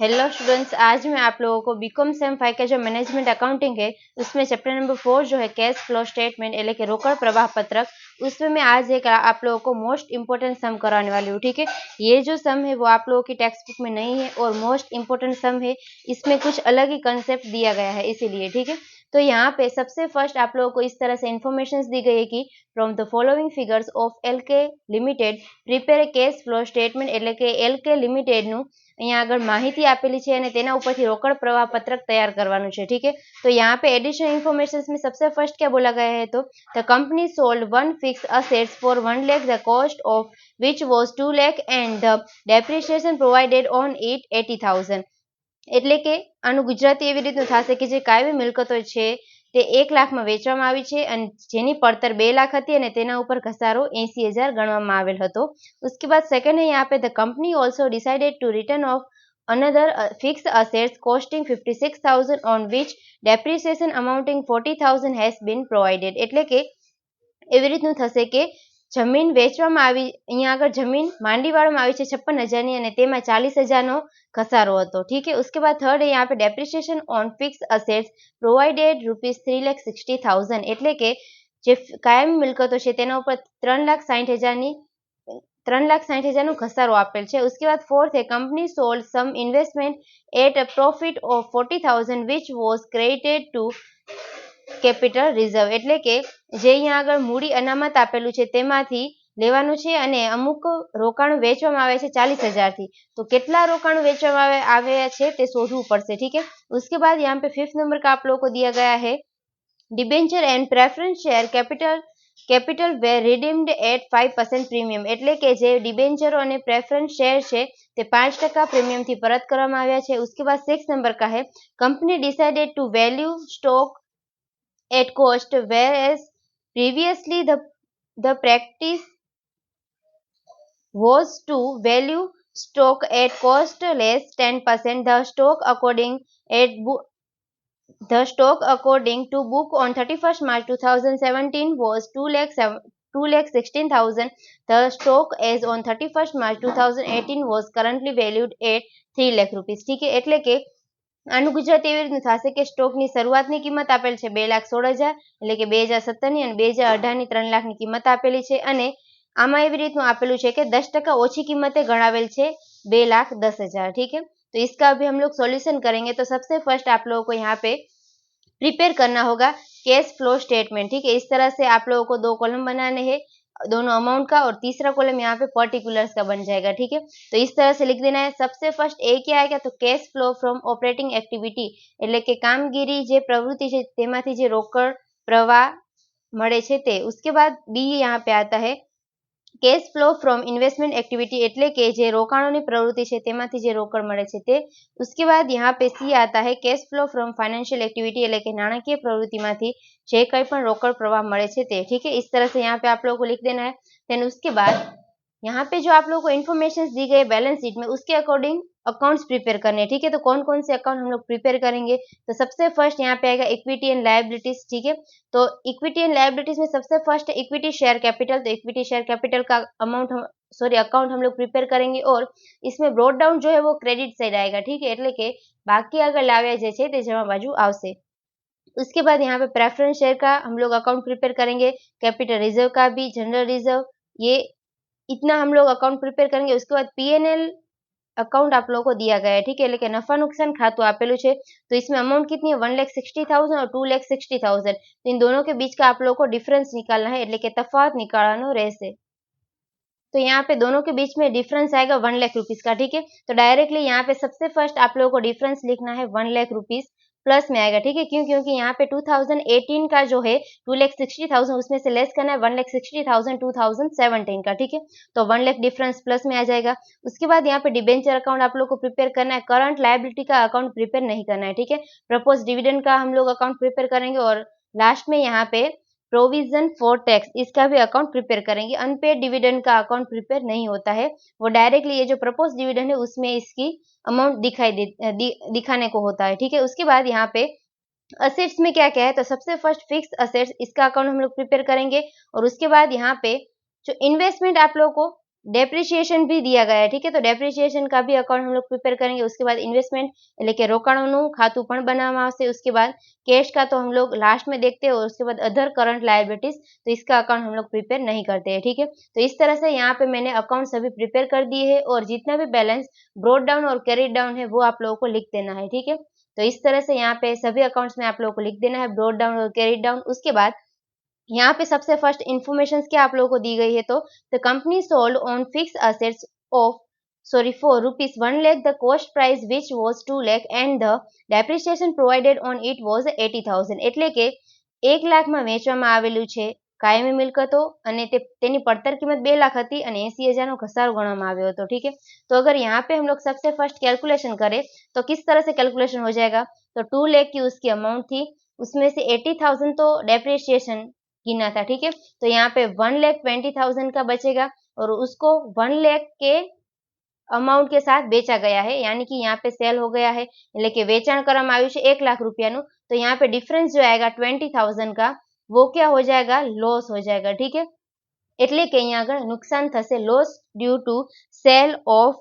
Hello students आज मैं आप लोगों को बीकॉम सेम फाइव का जो मैनेजमेंट अकाउंटिंग है उसमें चैप्टर नंबर फोर जो है कैश फ्लो स्टेटमेंट એટલે કે રોકડ પ્રવાહ પત્રક उसमें मैं आज एक आप लोगों को मोस्ट इंपॉर्टेंट सम कराने वाली हूँ ठीक है ये जो सम है वो आप लोगों की टेक्स्ट बुक में नहीं है और मोस्ट इंपॉर्टेंट सम है इसमें कुछ अलग ही कंसेप्ट दिया गया है इसीलिए ठीक है तो यहाँ पे सबसे फर्स्ट आप लोगों को इस तरह से इन्फॉर्मेशन दी गई है कि from the following figures of L K limited prepare cash flow statement એટલે કે એલ કે લિમિટેડનું અહીંયા આગળ માહિતી આપેલી છે અને તેના ઉપરથી રોકડ પ્રવાહ પત્રક તૈયાર કરવાનું છે ठीक है तो यहाँ पे एडिशनल इन्फॉर्मेशन में सबसे फर्स्ट क्या बोला गया है तो the company sold one fix assets for one lakh the cost of which was two lakh and the depreciation provided on it eighty thousand એટલે કે આનું ગુજરાતી એવી રીતનું થશે કે જે કાયમી મિલકતો છે તે એક લાખમાં વેચવામાં આવી છે અને જેની પડતર બે લાખ હતી અને તેના ઉપર ઘસારો એંસી હજાર ગણવામાં આવેલ હતો उसके बाद सेकंड है यहाँ पे the company also decided to return of another uh, fixed assets costing 56000 on which depreciation amounting 40000 has been provided એટલે કે એવી રીતનું થશે કે જમીન વેચવામાં આવી અહીંયા આગળ જમીન માંડીવાળવામાં આવી છે છપ્પન હજારની અને તેમાં ચાલીસ હજારનો ઘસારો હતો ઠીક है उसके बाद थर्ड है यहाँ पे depreciation on fix assets provided rupees three lakh sixty thousand એટલે કે જે કાયમી મિલકતો છે તેના ઉપર ત્રણ લાખ સાઠ હજારની ત્રણ લાખ સાઠ હજારનો ઘસારો આપેલ છે उसके बाद फोर्थ है company sold some investment at a profit of forty thousand which was credited to capital reserve એટલે કે જે અહીંયા આગળ મૂડી અનામત આપેલું છે તેમાંથી લેવાનું છે અને અમુક રોકાણ વેચવામાં આવે છે ચાલીસ હજારથી તો કેટલા રોકાણ વેચવામાં આવ્યા છે તે શોધવું પડશે ઠીક है उसके बाद यहाँ पे फिफ्थ नंबर का आप लोगों को दिया गया है debenture and preference share capital capital were redeemed at five percent premium એટલે કે જે ડિબેન્ચરો અને પ્રેફરન્સ શેર છે તે પાંચ ટકા પ્રીમિયમથી પરત કરવામાં આવ્યા છે उसके बाद सिक्स नंबर का है company decided to value stock at cost whereas previously the the practice was to value stock at cost less 10% the stock according at the stock according to book on 31st March 2017 was 2 lakh 2 lakh 16,000 the stock as on 31st March 2018 was currently valued at 3 lakh rupees ठीक है એટલે કે આનું ગુજરાત એવી રીતનું થશે કે સ્ટોકની શરૂઆતની કિંમત આપેલ છે બે લાખ સોળ હજાર એટલે કે બે હજાર સત્તરની અને બે હજાર અઢારની ત્રણ લાખની કિંમત આપેલી છે અને આમાં એવી રીતનું આપેલું છે કે दस टका ओछी कीमते गणावेल છે बे लाख दस हजार ठीक है तो इसका अभी हम लोग सॉल्यूशन करेंगे तो सबसे फर्स्ट आप लोगों को यहाँ पे प्रिपेयर करना होगा कैश फ्लो स्टेटमेंट ठीक है इस तरह से आप लोगों को दो कॉलम बनाने हैं दोनों अमाउंट का और तीसरा कॉलम यहाँ पे पर्टिकुलर्स का बन जाएगा ठीक है तो इस तरह से लिख देना है सबसे फर्स्ट ए क्या आएगा तो cash flow from operating activity એટલે કે કામગીરી જે પ્રવૃત્તિ છે તેમાંથી જે રોકડ પ્રવાહ મળે છે તે उसके बाद बी यहाँ पे आता है cash flow from investment activity એટલે કે જે રોકાણોની પ્રવૃત્તિ છે તેમાંથી જે રોકડ મળે છે તે उसके बाद यहाँ पे सी आता है cash flow from financial activity એટલે કે નાણાકીય પ્રવૃત્તિમાંથી જે કંઈ પણ રોકડ પ્રવાહ મળે છે તે ठीक है इस तरह से यहाँ पे आप लोगों को लिख देना है देन उसके बाद यहाँ पे जो आप लोगों को इन्फॉर्मेशन दी गई बैलेंस शीट में उसके अकॉर्डिंग अकाउंट्स प्रिपेयर करने हैं ठीक है तो कौन कौन से अकाउंट हम लोग प्रिपेयर करेंगे तो सबसे फर्स्ट यहाँ पे आएगा इक्विटी एंड लाइबिलिटीज ठीक है तो इक्विटी एंड लाइबिलिटीज में सबसे फर्स्ट है इक्विटी शेयर कैपिटल तो इक्विटी शेयर कैपिटल का अमाउंट हम सॉरी अकाउंट हम लोग प्रिपेयर करेंगे और इसमें ब्रोड डाउन जो है वो क्रेडिट साइड आएगा ठीक है એટલે કે બાકી આગળ લાવ્યા જે છે તે જમા બાજુ આવશે उसके बाद यहाँ पे प्रेफरेंस शेयर का हम लोग अकाउंट प्रिपेयर करेंगे कैपिटल रिजर्व का भी जनरल रिजर्व ये इतना हम लोग अकाउंट प्रिपेयर करेंगे उसके बाद पीएनएल अकाउंट आप लोगों को दिया गया है ठीक है लेकिन नफा नुकसान खातु आपेलू है तो इसमें अमाउंट कितनी है वन लैख सिक्सटी थाउजेंड और टू लैख सिक्सटी थाउजेंड तो इन दोनों के बीच का आप लोगों को डिफरेंस निकालना है એટલે કે તફાવત निकालना રહેશે तो यहाँ पे दोनों के बीच में डिफरेंस आएगा वन लाख रुपीज का ठीक है तो डायरेक्टली यहाँ पे सबसे फर्स्ट आप लोगों को डिफरेंस लिखना है वन लाख रुपीज प्लस में आएगा, ठीक है? क्यों? क्योंकि यहाँ पे 2018 का जो है टू लैख सिक्सटी थाउज़ेंड उसमें से लेस करना है one lakh sixty thousand two thousand seventeen का, ठीक है? तो वन लैख डिफरेंस प्लस में आ जाएगा। उसके बाद यहाँ पे डिबेंचर अकाउंट आप लोग को प्रिपेयर करना है करंट लाइबिलिटी का अकाउंट प्रिपेयर नहीं करना है, ठीक है? प्रपोज डिविडेंड का हम लोग अकाउंट प्रिपेयर करेंगे और लास्ट में यहाँ पे प्रोविज़न फॉर टैक्स इसका भी अकाउंट प्रिपेयर करेंगे। अनपेड डिविडेंड का अकाउंट प्रिपेयर नहीं होता है। वो डायरेक्टली ये जो प्रपोज डिविडेंड है उसमें इसकी अमाउंट दिखाई दे दि, दिखाने को होता है ठीक है? उसके बाद यहाँ पे असेट्स में क्या क्या है? तो सबसे फ़र्स्ट फिक्स असेट्स इसका अकाउंट हम लोग प्रिपेयर करेंगे। और उसके बाद यहाँ पे जो इन्वेस्टमेंट आप लोगों को डेप्रिसिएशन भी दिया गया है ठीक है तो डेप्रिसिएशन का भी अकाउंट हम लोग प्रिपेयर करेंगे उसके बाद इन्वेस्टमेंट એટલે કે રોકાણોનું ખાતું પણ બનાવવામાં આવશે उसके बाद कैश का तो हम लोग लास्ट में देखते हैं और उसके बाद अदर करंट लाइबिलिटीज तो इसका अकाउंट हम लोग प्रिपेयर नहीं करते हैं ठीक है तो इस तरह से यहाँ पे मैंने अकाउंट सभी प्रिपेयर कर दिए है और जितना भी बैलेंस ब्रॉड डाउन और कैरिड डाउन है वो आप लोगों को लिख देना है ठीक है तो इस तरह से यहाँ पे सभी अकाउंट्स में आप लोगों को लिख देना है ब्रॉड डाउन और कैरिड डाउन उसके बाद यहाँ पे सबसे फर्स्ट इन्फॉर्मेशन क्या आप लोगों को दी गई है तो the company sold on fix assets of sorry for rupees 1 lakh the cost price which was 2 lakh and the depreciation provided on it was 80000 એટલે કે 1 લાખમાં વેચવામાં આવેલું છે કાયમી મિલકતો અને તે તેની પડતર કિંમત 2 लाख હતી અને 80000 નો ઘસારો ગણવામાં આવ્યો હતો ठीक है तो अगर यहाँ पे हम लोग सबसे फर्स्ट कैलकुलेशन करें तो किस तरह से कैलकुलेशन हो जाएगा तो 2 लाख की उसकी अमाउंट थी उसमें से 80000 तो डेप्रिसिएशन गिना था ठीक है तो यहाँ पे वन लेख ट्वेंटी थाउजेंड का बचेगा और उसको वन लेख के अमाउंट के साथ बेचा गया है यानी कि यहाँ पे सेल हो गया है એટલે કે વેચાણ કરવામાં આવ્યું છે એક લાખ રૂપિયાનું तो यहाँ पे डिफरेंस जो आएगा ट्वेंटी थाउजेंड का वो क्या हो जाएगा लॉस हो जाएगा ठीक है એટલે કે અહીંયા આગળ નુકસાન થશે loss due to sale of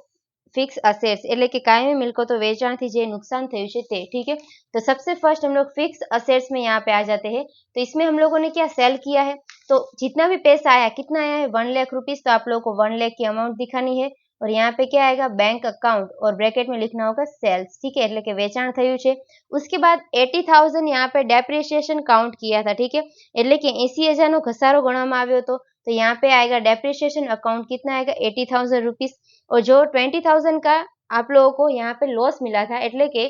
fix assets એટલે કે કાયમી મિલકતો વેચાણથી જે नुकसान થયું છે તે ठीक है तो सबसे फर्स्ट हम लोग फिक्स असेट्स में यहाँ पे आ जाते हैं तो इसमें हम लोगों ने क्या सेल किया है तो जितना भी पैसा आया कितना आया है वन लाख रुपीज तो आप लोगों को वन लाख की अमाउंट दिखानी है और यहाँ पे क्या आएगा बैंक अकाउंट और ब्रैकेट में लिखना होगा सेल्स ठीक है એટલે કે વેચાણ થયું છે उसके बाद एटी थाउजेंड यहाँ पे डेप्रिसिएशन काउंट किया था ठीक है એટલે કે એસી હજારનો ઘસારો ગણવામાં આવ્યો હતો तो यहाँ पे आएगा डेप्रिसिएशन अकाउंट कितना आएगा एटी थाउजेंड रुपीज और जो ट्वेंटी थाउजेंड का आप लोगों को यहाँ पे लॉस मिला था એટલે કે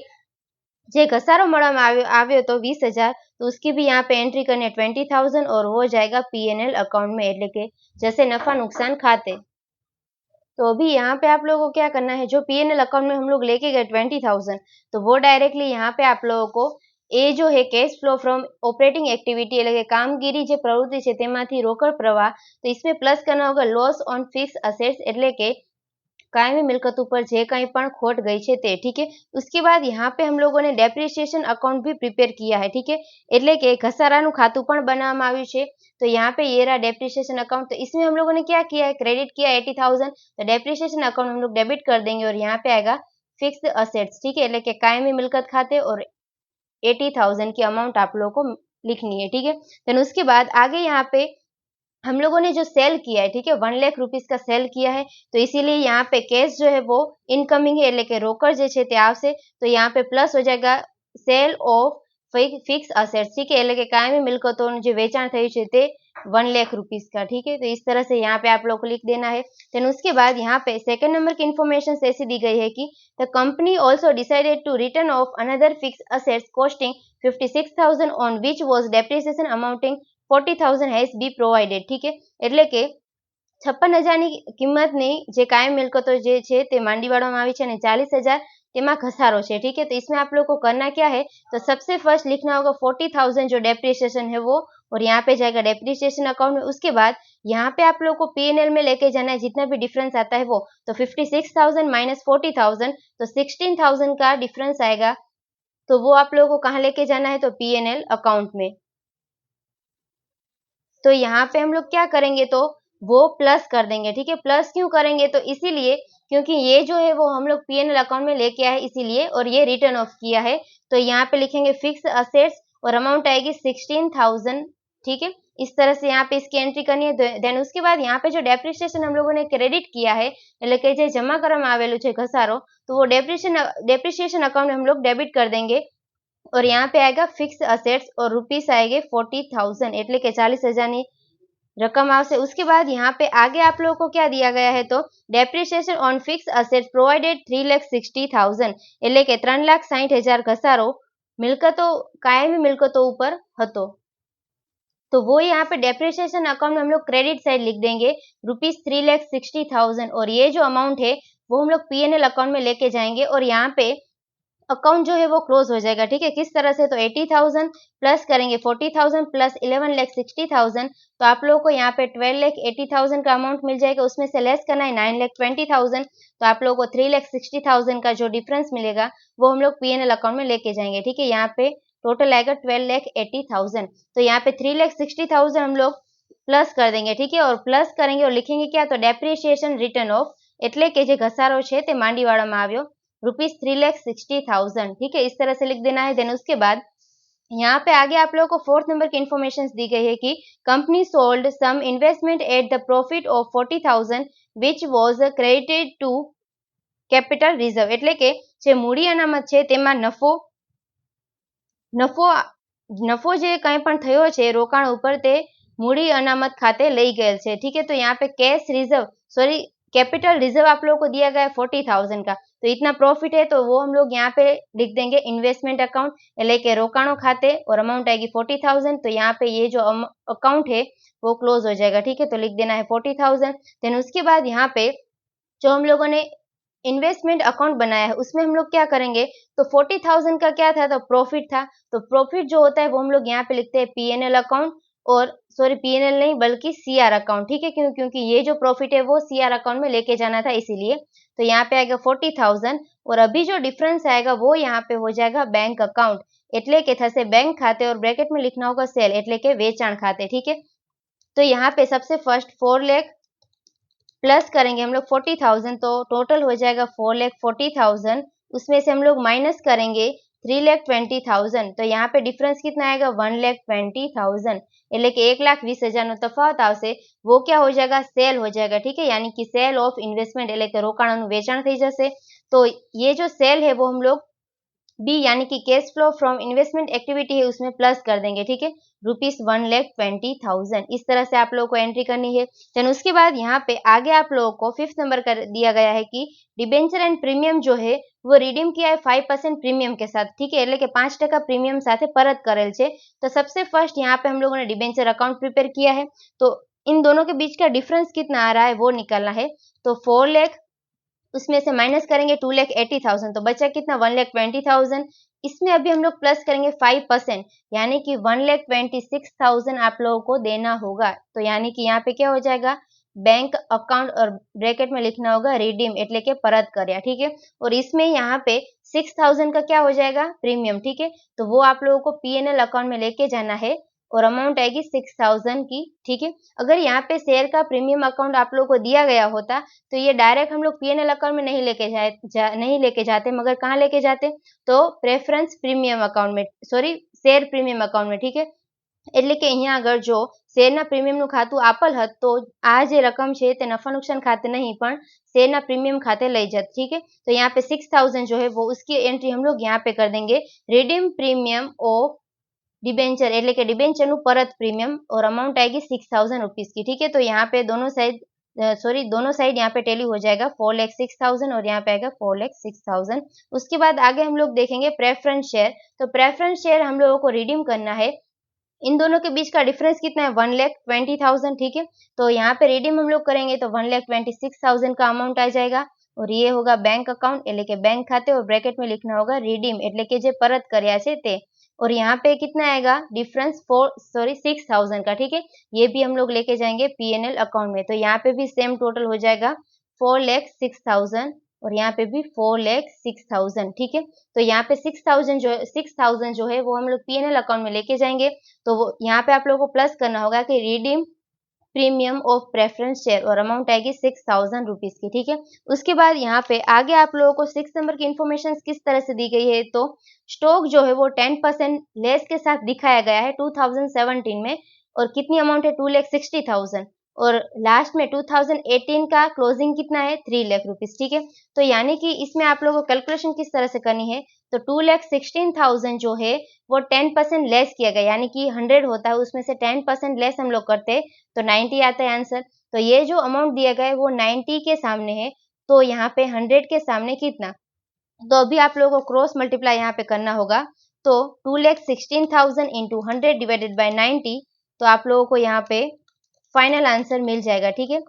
જે ઘસારો મળવામાં આવ્યો આવ્યો તો વીસ हजार तो उसकी भी यहाँ पे एंट्री करनी है ट्वेंटी थाउजेंड और हो जाएगा पीएनएल अकाउंट में એટલે કે जैसे नफा नुकसान खाते तो अभी यहाँ पे आप लोगों को क्या करना है जो पीएनएल अकाउंट में हम लोग लेके गए ट्वेंटी थाउजेंड तो वो डायरेक्टली यहाँ पे आप लोगों को એ जो है cash flow from operating activity એટલે કે કામગીરી જે પ્રવૃત્તિ છે તેમાંથી રોકડ પ્રવાહ તો इसमें प्लस करना होगा लॉस ऑन फिक्स असेट्स એટલે કે कायमी मिलकत ऊपर जे कहीं पण खोट गई है ते ठीक है उसके बाद यहाँ पे हम लोगों ने डेप्रिसिएशन अकाउंट भी प्रिपेयर किया है ठीक है એટલે કે ઘસારાનું ખાતું પણ બનાવવામાં આવ્યું છે तो यहाँ पे ये रहा डेप्रिसिएशन अकाउंट तो इसमें हम लोगों ने क्या किया है क्रेडिट किया एटी थाउजेंड तो डेप्रिसिएशन अकाउंट हम लोग डेबिट कर देंगे और यहाँ पे आएगा फिक्स असेट्स ठीक है એટલે કે कायमी मिलकत खाते और एटी थाउजेंड की अमाउंट आप लोगों को लिखनी है ठीक है देन उसके बाद आगे यहाँ पे हम लोगों ने जो सेल किया है ठीक है वन लाख रुपीज का सेल किया है तो इसीलिए यहाँ पे कैश जो है वो इनकमिंग है એટલે કે રોકડ જે છે તે આવશે तो यहाँ पे प्लस हो जाएगा सेल ऑफ फिक्स असेट्स ठीक है એટલે કે કાયમી મિલકતોનું જે વેચાણ થયું છે તે वन लाख रुपीज का ठीक है तो इस तरह से यहाँ पे आप लोग को लिख देना है देन उसके बाद यहाँ पे सेकंड नंबर की इन्फॉर्मेशन ऐसी दी गई है कि the company also decided to return of another fix assets costing fifty six thousand on which was depreciation amounting forty thousand has be provided ઠીક છે એટલે કે છપ્પન હજારની કિંમતની જે કાયમ મિલકતો જે છે તે માંડી વાળવામાં આવી છે અને ચાલીસ હજાર તેમાં घसारो है ठीक है तो इसमें आप लोग को करना क्या है तो सबसे फर्स्ट लिखना होगा फोर्टी थाउजेंड जो डेप्रिसिएशन है वो और यहाँ पे जाएगा डेप्रिसिएशन अकाउंट में उसके बाद यहाँ पे आप लोग को पीएनएल में लेके जाना है जितना भी डिफरेंस आता है वो तो fifty six thousand minus forty thousand तो सिक्सटीन थाउजेंड का डिफरेंस आएगा तो वो आप लोगों को कहाँ लेके जाना है तो पीएनएल अकाउंट में तो यहाँ पे हम लोग क्या करेंगे तो वो प्लस कर देंगे ठीक है प्लस क्यों करेंगे तो इसीलिए क्योंकि ये जो है वो हम लोग पीएनएल अकाउंट में लेके आए इसीलिए और ये रिटर्न ऑफ किया है तो यहाँ पे लिखेंगे फिक्स असेट्स और अमाउंट आएगी सिक्सटीन थाउजेंड ठीक है इस तरह से यहाँ पे इसकी एंट्री करनी है देन उसके बाद यहाँ पे जो डेप्रिसिएशन हम लोगों ने क्रेडिट किया है એટલે કે જે જમા કરવામાં આવેલું છે ઘસારો तो वो डेप्रिसिएशन डेप्रिसिएशन अकाउंट में हम लोग डेबिट कर देंगे और यहाँ पे आएगा फिक्स असेट्स और रुपीस आएंगे फोर्टी थाउजेंड એટલે કે ચાલીસ હજારની रकम આવશે उसके बाद यहाँ पे आगे आप लोगों को क्या दिया गया है तो depreciation on fix assets provided three lakh sixty thousand એટલે કે ત્રણ લાખ સાહીઠ હજાર ઘસારો મિલકતો કાયમી मिलकतों ऊपर હતો तो वो यहाँ पे डेप्रिसिएशन अकाउंट में हम लोग क्रेडिट साइड लिख देंगे rupees three lakh sixty thousand और ये जो अमाउंट है वो हम लोग पीएनएल अकाउंट में लेके जाएंगे और यहाँ पे अकाउंट जो है वो क्लोज हो जाएगा, ठीक है? किस तरह से? तो एटी थाउज़ेंड प्लस करेंगे forty thousand plus eleven lakh sixty thousand. तो आप लोगों को यहाँ पे ट्वेल्व लैख एटी थाउज़ेंड का अमाउंट मिल जाएगा, उसमें से लेस करना है नाइन लैख ट्वेंटी थाउज़ेंड। तो आप लोगों को थ्री लैख सिक्सटी थाउज़ेंड का जो डिफरेंस मिलेगा, वो हम लोग पीएनएल अकाउंट में लेके जाएँगे, ठीक है? यहाँ पे टोटल आएगा ट्वेल्व लैख एटी थाउज़ेंड। तो यहाँ पे थ्री लैख सिक्सटी थाउज़ेंड हम लोग प्लस कर देंगे, ठीक है? और प्लस करेंगे और लिखेंगे क्या? तो डेप्रिशिएशन रिटर्न ऑफ़ એટલે के घसारो है मांडीवाड़ा में आयो rupees three lakh sixty thousand ठीक है इस तरह से लिख देना है देन उसके बाद यहाँ पे आगे आप लोगों को फोर्थ नंबर की इन्फॉर्मेशन दी गई है कि company sold some investment at the profit of forty thousand which was credited to capital reserve એટલે કે જે મૂડી અનામત છે તેમાં નફો નફો નફો જે કંઈ પણ થયો છે રોકાણ ઉપર તે मूडी अनामत खाते लई गए थे ठीक है तो यहाँ पे cash reserve sorry capital reserve आप लोगों को दिया गया है फोर्टी थाउजेंड का तो इतना प्रॉफिट है तो वो हम लोग यहाँ पे लिख देंगे इन्वेस्टमेंट अकाउंट लेके रोकाणों खाते और अमाउंट आएगी फोर्टी थाउज़ेंड तो यहाँ पे ये जो अकाउंट है, वो क्लोज हो जाएगा, ठीक है? तो लिख देना है फोर्टी थाउज़ेंड देन उसके बाद यहाँ पे जो हम लोगों ने इन्वेस्टमेंट अकाउंट बनाया है, उसमें हम लोग क्या करेंगे? तो फोर्टी थाउज़ेंड का क्या था? तो प्रॉफिट था तो प्रॉफिट जो होता है वो हम लोग यहाँ पे लिखते हैं पी एन एल अकाउंट और सॉरी पीएनएल नहीं बल्कि सीआर अकाउंट ठीक है क्यों क्योंकि ये जो प्रॉफिट है वो सीआर अकाउंट में लेके जाना था इसीलिए तो यहाँ पे आएगा फोर्टी थाउजेंड और अभी जो डिफरेंस आएगा वो यहाँ पे हो जाएगा बैंक अकाउंट એટલે કે થશે बैंक खाते और ब्रैकेट में लिखना होगा सेल એટલે કે વેચાણ खाते ठीक है तो यहाँ पे सबसे फर्स्ट फोर लेख प्लस करेंगे हम लोग फोर्टी थाउजेंड तो टोटल हो जाएगा फोर लेख फोर्टी थाउजेंड उसमें से हम लोग माइनस करेंगे थ्री लेख ट्वेंटी थाउजेंड तो यहाँ पे डिफरेंस कितना आएगा वन लेख ट्वेंटी थाउजेंड એટલે કે એક લાખ વીસ હજારનો તફાવત આવશે वो क्या हो जाएगा सेल हो जाएगा ठीक है यानी कि सेल ऑफ इन्वेस्टमेंट એટલે કે રોકાણોનું વેચાણ થઈ જશે तो ये जो सेल है वो हम लोग बी यानी कि cash flow from investment activity है उसमें प्लस कर देंगे ठीक है rupees one lakh twenty thousand इस तरह से आप लोगों को एंट्री करनी है देन उसके बाद यहाँ पे आगे आप लोगों को फिफ्थ नंबर कर दिया गया है कि डिबेंचर एंड प्रीमियम जो है वो रिडीम किया है फाइव परसेंट प्रीमियम के साथ ठीक है એટલે કે પાંચ ટકા પ્રીમિયમ સાથે પરત કરેલ છે તો सबसे फर्स्ट यहाँ पे हम लोगों ने डिबेंचर अकाउंट प्रिपेयर किया है तो इन दोनों के बीच का डिफरेंस कितना आ रहा है वो निकालना है तो फोर लेख उसमें से माइनस करेंगे टू लेख एटी थाउजेंड तो बचा कितना वन लेख ट्वेंटी थाउजेंड इसमें अभी हम लोग प्लस करेंगे फाइव परसेंट यानी कि one lakh twenty six thousand आप लोगों को देना होगा। तो यानी कि यहाँ पे क्या हो जाएगा? बैंक अकाउंट और ब्रैकेट में लिखना होगा रिडीम एट के परत कर ठीक है? और इसमें यहाँ पे सिक्स थाउज़ेंड का क्या हो जाएगा? प्रीमियम ठीक है? तो वो आप लोगों को पीएनएल अकाउंट में लेके जाना है। और अमाउंट आएगी सिक्स थाउजेंड की ठीक है अगर यहाँ पे शेयर का प्रीमियम अकाउंट आप लोगों को दिया गया होता तो ये डायरेक्ट हम लोग पीएनएल अकाउंट में नहीं लेके जाए जा, नहीं लेके जाते मगर कहाँ लेके जाते तो प्रेफरेंस प्रीमियम अकाउंट में सॉरी शेयर प्रीमियम अकाउंट में ठीक है એટલે કે અહીંયા આગળ જો શેરના પ્રીમિયમનું ખાતું આપેલ હત તો આ જે રકમ છે તે નફા નુકસાન ખાતે नहीं પણ શેરના પ્રીમિયમ खाते લઈ जाते ठीक है तो यहाँ पे सिक्स थाउजेंड जो है वो उसकी एंट्री हम लोग यहाँ पे कर देंगे रिडीम प्रीमियम ऑफ डिबेंचर એટલે के डिबेंचर परत प्रीमियम और अमाउंट आएगी सिक्स थाउज़ेंड रुपीज़ की, ठीक है? तो यहाँ पे दोनों साइड सॉरी दोनों साइड यहाँ पे टेली हो जाएगा फोर लैख सिक्स थाउज़ेंड और यहाँ पे आएगा फोर लैख सिक्स थाउज़ेंड उसके बाद आगे हम लोग देखेंगे प्रेफरेंस शेयर तो प्रेफरेंस शेयर हम लोगों को रिडीम करना है। इन दोनों के बीच का डिफरेंस कितना है? वन लैख ट्वेंटी थाउज़ेंड ठीक है? तो यहाँ पे रिडीम हम लोग करेंगे तो one lakh twenty six thousand का अमाउंट आ जाएगा। और ये होगा बैंक अकाउंट एट्ल के बैंक खाते और ब्रैकेट में लिखना होगा रिडीम एट्ल के जो परत છે और यहाँ पे कितना आएगा? Difference four sorry six thousand का, ठीक है? ये भी हम लोग लेके जाएँगे पीएनएल अकाउंट में। तो यहाँ पे भी सेम टोटल हो जाएगा फोर लैख सिक्स थाउज़ेंड और यहाँ पे भी फोर लैख सिक्स थाउज़ेंड ठीक है? तो यहाँ पे सिक्स थाउज़ेंड जो सिक्स थाउज़ेंड जो है वो हम लोग पीएनएल अकाउंट में लेके जाएँगे। तो वो, यहाँ पे आप लोगों को प्लस करना होगा कि redeem premium of preference share और अमाउंट आएगी सिक्स थाउज़ेंड रुपीज़ की, ठीक है? उसके बाद यहाँ पे आगे आप लोगों को सिक्स नंबर की इन्फॉर्मेशन किस तरह से दी गई है? तो स्टॉक जो है वो टेन परसेंट लेस के साथ दिखाया गया है टू थाउज़ेंड सेवनटीन में और कितनी अमाउंट है? टू लैख सिक्सटी थाउज़ेंड और लास्ट में 2018 का क्लोजिंग कितना है? थ्री लाख रुपीज़ ठीक है? तो यानी कि इसमें आप लोगों को कैलकुलेशन किस तरह से करनी है? तो टू लैख सिक्सटीन थाउज़ेंड जो है, वो टेन परसेंट लेस किया गया, यानी कि हंड्रेड होता है, उसमें से टेन परसेंट लेस हम लोग करते तो नाइन्टी आता है आंसर तो ये जो अमाउंट दिया गया है, वो नाइन्टी के सामने है तो यहाँ पे हंड्रेड के सामने कितना? तो अभी आप लोगों को क्रॉस मल्टीप्लाई यहाँ पे करना होगा तो two lakh sixteen thousand into hundred divided by ninety तो आप लोगों को यहाँ पे फाइनल आंसर मिल जाएगा, ठीक है?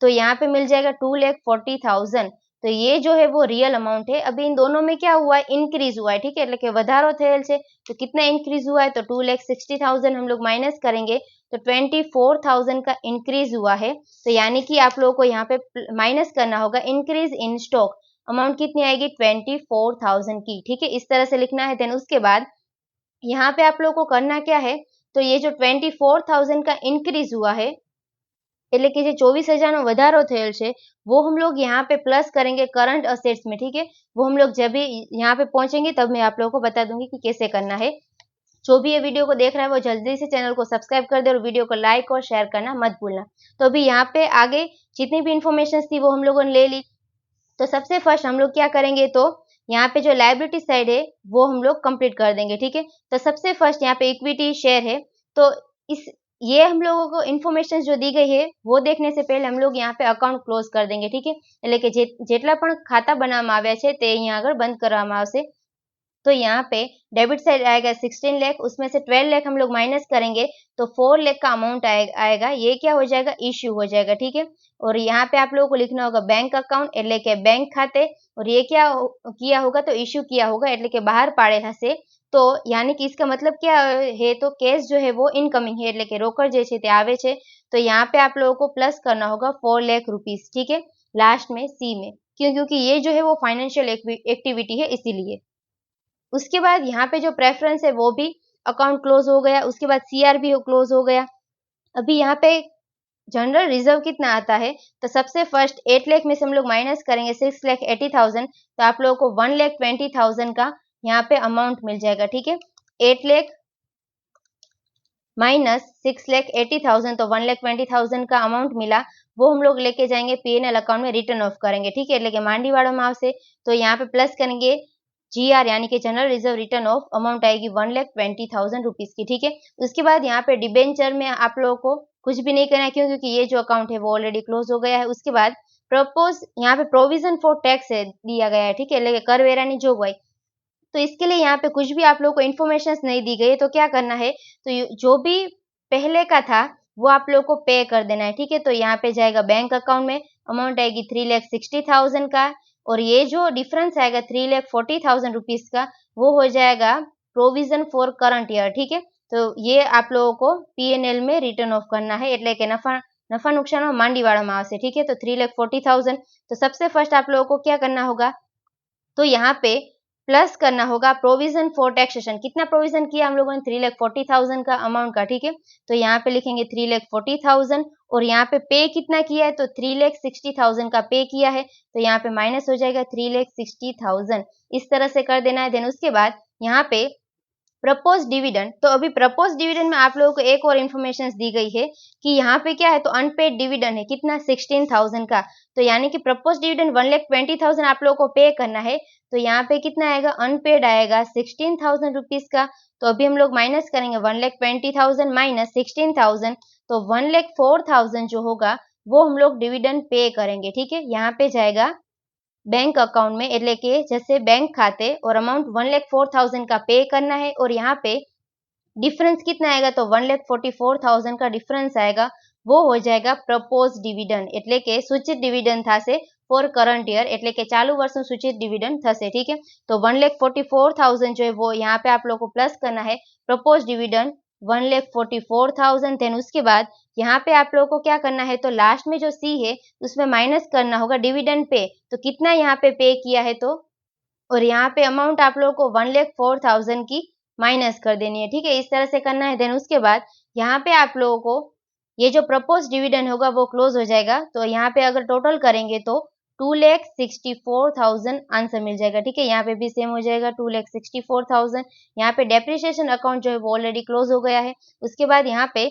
तो यहाँ पे मिल जाएगा टू लैख फोर्टी थाउज़ेंड तो ये जो है वो रियल अमाउंट है अभी इन दोनों में क्या हुआ है इंक्रीज हुआ है ठीक है એટલે કે વધારો થયેલ છે तो कितना इंक्रीज हुआ है तो टू लैख सिक्सटी थाउजेंड हम लोग माइनस करेंगे तो ट्वेंटी फोर थाउजेंड का इंक्रीज हुआ है तो यानी कि आप लोगों को यहाँ पे माइनस करना होगा इंक्रीज इन स्टॉक अमाउंट कितनी आएगी ट्वेंटी फोर थाउजेंड की ठीक है इस तरह से लिखना है देन उसके बाद यहाँ पे आप लोगों को करना क्या है તો ये जो ट्वेंटी फोर थाउजेंड का इंक्रीज हुआ है એટલે કે જે ચોવીસ હજારનો વધારો થયેલ છે वो हम लोग यहाँ पे प्लस करेंगे करंट असेट्स में ठीक है वो हम लोग जब भी यहाँ पे पहुंचेंगे तब मैं आप लोगों को बता दूंगी कि कैसे करना है जो भी ये वीडियो को देख रहा है वो जल्दी से चैनल को सब्सक्राइब कर दे और वीडियो को लाइक और शेयर करना मत भूलना तो अभी यहाँ पे आगे जितनी भी इंफॉर्मेशन थी वो हम लोगों ने ले ली तो सबसे फर्स्ट हम लोग क्या करेंगे तो यहाँ पे जो लाइबिलिटी साइड है वो हम लोग कंप्लीट कर देंगे ठीक है तो सबसे फर्स्ट यहाँ पे इक्विटी शेयर है तो इस ये हम लोगों को इन्फॉर्मेशन जो दी गई है वो देखने से पहले हम लोग यहाँ पे अकाउंट क्लोज कर देंगे ठीक है એટલે કે જેટલા પણ ખાતા બનાવવામાં આવ્યા છે તે અહીંયા આગળ બંધ કરવામાં આવશે तो यहाँ पे डेबिट साइड आएगा सिक्सटीन लेख उसमें से ट्वेल्व लेख हम लोग माइनस करेंगे तो फोर लेख का अमाउंट आएगा ये क्या हो जाएगा इश्यू हो जाएगा ठीक है और यहाँ पे आप लोगों को लिखना होगा बैंक अकाउंट एट्ले के बैंक खाते और ये क्या किया होगा तो इश्यू किया होगा एट्ले के बाहर पाड़े हसे तो यानी कि इसका मतलब क्या है? तो कैश जो है वो इनकमिंग है के रोकड़ जैसे आवे छे तो यहाँ पे आप लोगों को प्लस करना होगा फोर लेख रुपीज़ ठीक है लास्ट में सी में क्यों क्योंकि ये जो है वो फाइनेंशियल एक्टिविटी है इसीलिए उसके बाद यहाँ पे जो प्रेफरेंस है वो भी अकाउंट क्लोज हो गया उसके बाद सीआर भी क्लोज हो गया अभी यहाँ पे जनरल रिज़र्व कितना आता है तो सबसे फ़र्स्ट एट लेख में से हम लोग माइनस करेंगे सिक्स लेख एटी थाउज़ेंड तो आप लोगों को वन लेख ट्वेंटी थाउज़ेंड का यहाँ पे अमाउंट मिल जाएगा ठीक है eight lakh minus six lakh eighty thousand तो वन लेख ट्वेंटी थाउजेंड का अमाउंट मिला वो हम लोग लेके जाएंगे पीएनएल अकाउंट में रिटर्न ऑफ करेंगे ठीक है એટલે मांडी वालों में આવશે तो यहाँ पे प्लस करेंगे जीआर यानी कि general reserve return of amount आएगी one lakh twenty thousand rupees की ठीक है उसके बाद यहाँ पे डिबेंचर में आप लोगों को कुछ भी नहीं करना है क्यों क्योंकि ये जो अकाउंट है वो ऑलरेडी क्लोज हो गया है उसके बाद प्रपोज यहाँ पे प्रोविजन फॉर टैक्स है दिया गया है ठीक है करवेरा नहीं जो गई तो इसके लिए यहाँ पे कुछ भी आप लोगों को इन्फॉर्मेशन नहीं दी गई तो क्या करना है तो जो भी पहले का था वो आप लोगों को पे कर देना है ठीक है तो यहाँ पे जाएगा बैंक अकाउंट में अमाउंट आएगी थ्री लैख सिक्सटी थाउजेंड का और ये जो डिफरेंस आएगा three lakh forty thousand rupees का वो हो जाएगा प्रोविजन फॉर करंट ईयर ठीक है तो ये आप लोगों को पीएनएल में रिटर्न ऑफ करना है એટલે કે નફા નફા નુકસાનમાં માંડીવાળામાં આવશે ठीक है तो थ्री लैख फोर्टी थाउजेंड तो सबसे फर्स्ट आप लोगों को क्या करना होगा तो यहाँ पे प्लस करना होगा प्रोविज़न फॉर टैक्सेशन कितना प्रोविज़न किया हम लोगों ने? थ्री लैख फोर्टी थाउज़ेंड का अमाउंट का, ठीक है? तो यहाँ पे लिखेंगे थ्री लैख फोर्टी थाउज़ेंड और यहाँ पे पे कितना किया है? तो थ्री लैख सिक्सटी थाउज़ेंड का पे किया है। तो यहाँ पे माइनस हो जाएगा थ्री लैख सिक्सटी थाउज़ेंड इस तरह से कर देना है। देन उसके बाद यहाँ पे प्रपोज डिविडेंड तो अभी प्रपोज डिविडेंड में आप लोगों को एक और इन्फॉर्मेशन दी गई है कि यहाँ पे क्या है तो अनपेड डिविडेंड है, कितना? सिक्सटीन थाउज़ेंड का। तो यानी कि propose dividend one lakh twenty thousand आप लोगों को पे करना है तो यहाँ पे कितना आएगा? अनपेड आएगा सिक्सटीन थाउज़ेंड रुपीज़ का। तो अभी हम लोग माइनस करेंगे one lakh twenty thousand minus sixteen thousand तो वन लेख फोर थाउज़ेंड जो होगा, वो हम लोग डिविडेंड पे करेंगे, ठीक है? यहाँ पे जाएगा बैंक अकाउंट में एट्ले कि जैसे बैंक खाते और amount one lakh four thousand का पे करना है और यहाँ पे डिफरेंस कितना आएगा? तो one lakh forty four thousand का डिफरेंस आएगा, वो हो जाएगा प्रपोज डिविडंड એટલે કે સૂચિત ડિવિડન્ડ થશે फॉर करंट ईयर एट्ले કે चालू વર્ષનું સૂચિત था से ठीक है? तो one lakh forty four thousand जो है, वो यहाँ पे आप लोग को प्लस करना है propose dividend one lakh forty four thousand then उसके बाद यहाँ पे आप लोगों को क्या करना है तो लास्ट में जो सी है, उसमें माइनस करना होगा डिविडेंड पे। तो कितना यहाँ पे पे किया है तो? और यहाँ पे अमाउंट आप लोगों को वन लेख फोर थाउज़ेंड की माइनस कर देनी है, ठीक है? इस तरह से करना है। देन उसके बाद यहाँ पे आप लोगों को ये जो प्रपोज डिविडेंड होगा, वो क्लोज हो जाएगा। तो यहाँ पे अगर टोटल करेंगे तो two lakh sixty four thousand answer मिल जाएगा, ठीक है? यहाँ पे भी सेम हो जाएगा two lakh sixty four thousand यहाँ पे डेप्रिसिएशन अकाउंट जो है, वो ऑलरेडी क्लोज हो गया है। उसके बाद यहाँ पे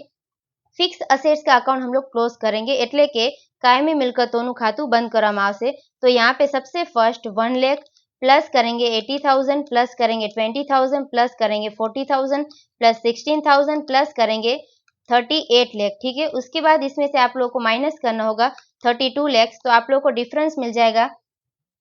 ફિક્સ અસેટ્સ का अकाउंट हम लोग क्लोज करेंगे એટલે કે કાયમી મિલકતોનું ખાતું બંધ કરવામાં આવશે तो यहाँ पे सबसे फर्स्ट वन लेख प्लस करेंगे एटी थाउजेंड प्लस करेंगे ट्वेंटी थाउजेंड प्लस करेंगे forty thousand plus sixteen thousand plus करेंगे थर्टी एट लेख ठीक है उसके बाद इसमें से आप लोग को माइनस करना होगा थर्टी टू लैक्स तो आप लोग को डिफरेंस मिल जाएगा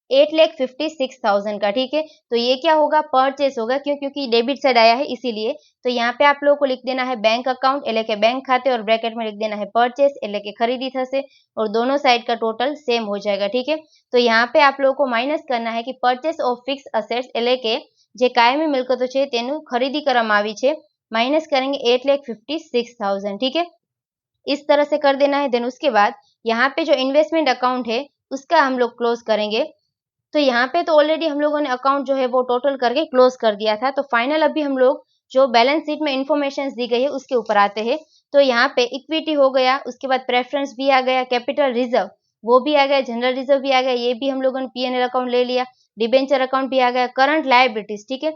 eight lakh fifty six thousand का ठीक है तो ये क्या होगा परचेस होगा क्यों क्योंकि डेबिट साइड आया है इसीलिए तो यहाँ पे आप लोगों को लिख देना है bank account L K bank खाते और ब्रैकेट में लिख देना है परचेस एल के खरीदी थसे और दोनों साइड का टोटल सेम हो जाएगा ठीक है तो यहाँ पे आप लोगों को माइनस करना है कि purchase of fix assets L K જે કાયમી મિલકતો છે તેનું ખરીદી કરવામાં આવી છે माइनस करेंगे eight lakh fifty six thousand ठीक है इस तरह से कर देना है देन उसके बाद यहाँ पे जो इन्वेस्टमेंट अकाउंट है उसका हम लोग क्लोज करेंगे तो यहाँ पे तो ऑलरेडी हम लोगों ने अकाउंट जो है वो टोटल करके क्लोज कर दिया था तो फाइनल अभी हम लोग जो बैलेंस शीट में इंफॉर्मेशन दी गई है उसके ऊपर आते हैं तो यहाँ पे इक्विटी हो गया उसके बाद प्रेफरेंस भी आ गया कैपिटल रिजर्व वो भी आ गया जनरल रिजर्व भी आ गया ये भी हम लोगों ने पी अकाउंट ले लिया डिबेंचर अकाउंट भी आ गया करंट लाइबिलिटीज ठीक है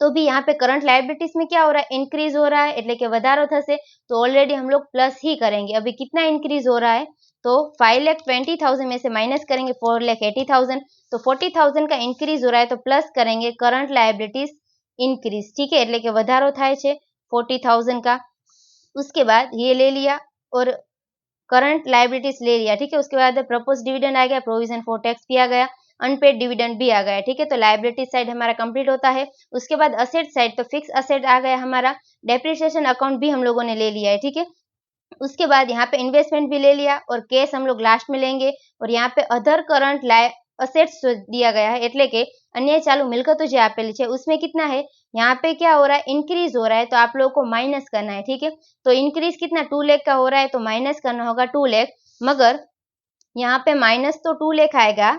तो भी यहाँ पे करंट लाइबिलिटीज में क्या हो रहा है इंक्रीज हो रहा है એટલે કે વધારો થશે तो ऑलरेडी हम लोग प्लस ही करेंगे अभी कितना इंक्रीज हो रहा है तो फाइव लैख ट्वेंटी थाउजेंड में से माइनस करेंगे फोर लैख एटी थाउजेंड तो फोर्टी थाउजेंड का इंक्रीज हो रहा है तो प्लस करेंगे करंट लाइबिलिटीज इंक्रीज ठीक है એટલે કે વધારો થાય છે फोर्टी थाउजेंड का उसके बाद ये ले लिया और करंट लाइबिलिटीज ले लिया ठीक है उसके बाद प्रपोज डिविडेंड आ गया प्रोविजन फॉर टैक्स भी आ गया अनपेड डिविडेंड भी आ गया ठीक है तो लाइबिलिटी साइड हमारा कंप्लीट होता है उसके बाद असेट साइड तो फिक्स असेट आ गया हमारा डेप्रिसिएशन अकाउंट भी हम लोगों ने ले लिया है ठीक है उसके बाद यहाँ पे इन्वेस्टमेंट भी ले लिया और केस हम लोग लास्ट में लेंगे और यहाँ पे अदर करंट असेट्स दिया गया है એટલે કે अन्य चालू मिलकतों जो आपेली है उसमें कितना है यहाँ पे क्या हो रहा है इंक्रीज हो रहा है तो आप लोगों को माइनस करना है ठीक है तो इंक्रीज कितना टू लेख का हो रहा है तो माइनस करना होगा टू लेख मगर यहाँ पे माइनस तो टू लेख आएगा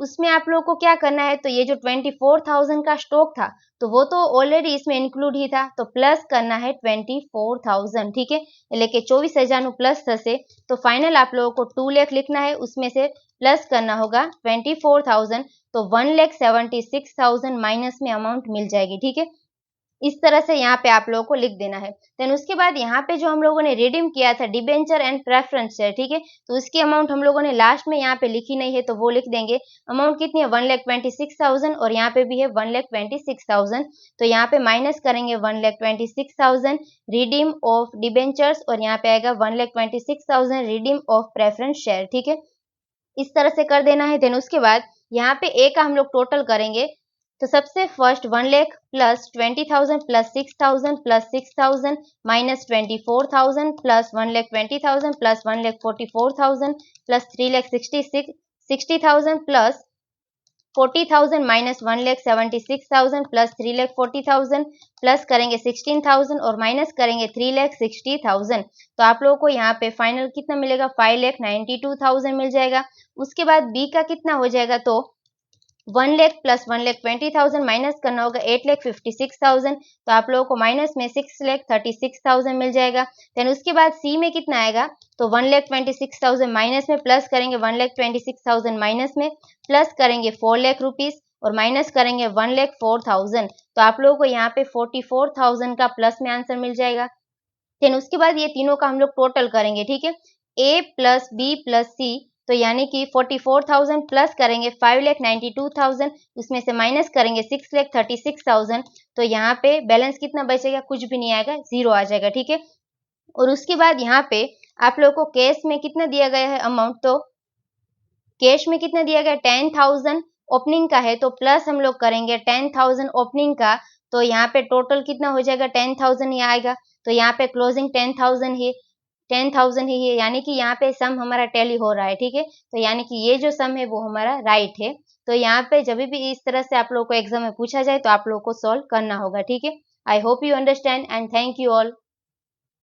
उसमें आप लोगों को क्या करना है तो ये जो ट्वेंटी फोर थाउजेंड का स्टॉक था तो वो तो ऑलरेडी इसमें इंक्लूड ही था तो प्लस करना है ट्वेंटी फोर थाउजेंड ठीक है એટલે કે ચોવીસ હજારનું પ્લસ થશે तो फाइनल आप लोगों को टू लेख लिखना है उसमें से प्लस करना होगा ट्वेंटी फोर थाउजेंड तो one lakh seventy six thousand minus में अमाउंट मिल जाएगी ठीक है इस तरह से यहाँ पे आप लोगों को लिख देना है। देन उसके बाद यहाँ पे जो हम लोगों ने रिडीम किया था डिबेंचर एंड प्रेफरेंस शेयर ठीक है? तो उसकी अमाउंट हम लोगों ने लास्ट में यहाँ पे लिखी नहीं है तो वो लिख देंगे। अमाउंट कितनी है? One lakh twenty six thousand और यहाँ पे भी है one lakh twenty six thousand तो यहाँ पे माइनस करेंगे one lakh twenty six thousand redeem of debentures और यहाँ पे आएगा one lakh twenty six thousand redeem of preference share ठीक है? इस तरह से कर देना है। देन उसके बाद यहाँ पे ए का हम लोग टोटल करेंगे। तो सबसे first one lakh plus twenty thousand plus six thousand plus six thousand minus twenty four thousand plus one lakh twenty thousand plus one lakh forty four thousand plus three lakh sixty six sixty thousand plus forty thousand minus one lakh seventy six thousand plus three lakh forty thousand plus करेंगे sixteen thousand और minus करेंगे three lakh sixty thousand तो आप लोगों को यहाँ पे final कितना मिलेगा? Five lakh ninety two thousand मिल जाएगा। उसके बाद बी का कितना हो जाएगा? तो one lakh plus one lakh twenty thousand minus करना होगा eight lakh fifty six thousand तो आप लोगों को माइनस में सिक्स लेख थर्टी सिक्स थाउज़ेंड मिल जाएगा। देन उसके बाद सी में कितना आएगा? तो one lakh twenty six thousand minus में प्लस करेंगे, one lakh twenty six thousand minus में प्लस करेंगे फोर लेख रुपीज़ और माइनस करेंगे वन लेख फोर थाउज़ेंड तो आप लोगों को यहाँ पे फोर्टी फोर थाउज़ेंड का प्लस में आंसर मिल जाएगा। देन उसके बाद ये तीनों का हम लोग टोटल करेंगे, ठीक है? A plus B plus C तो यानी कि फोर्टी फोर थाउज़ेंड प्लस करेंगे five lakh ninety two thousand उसमें से माइनस करेंगे सिक्स लेख थर्टी सिक्स थाउज़ेंड तो यहाँ पे बैलेंस कितना बचेगा? कुछ भी नहीं आएगा ज़ीरो आ जाएगा, ठीक है? और उसके बाद यहाँ पे आप लोगों को कैश में कितना दिया गया है अमाउंट तो कैश में कितना दिया गया? टेन थाउज़ेंड ओपनिंग का है तो प्लस हम लोग करेंगे टेन थाउज़ेंड ओपनिंग का। तो यहाँ पे टोटल कितना हो जाएगा? टेन थाउज़ेंड ही आएगा। तो यहाँ पे क्लोजिंग टेन थाउज़ेंड ही। टेन थाउज़ेंड ही है, यानी कि यहाँ पे सम हमारा टैली हो रहा है, ठीक है? तो यानी कि ये जो सम है वो हमारा राइट है। तो यहाँ पे जब भी इस तरह से आप लोगों को एग्ज़ाम में पूछा जाए तो आप लोगों को सॉल्व करना होगा, ठीक है? I hope you understand and thank you all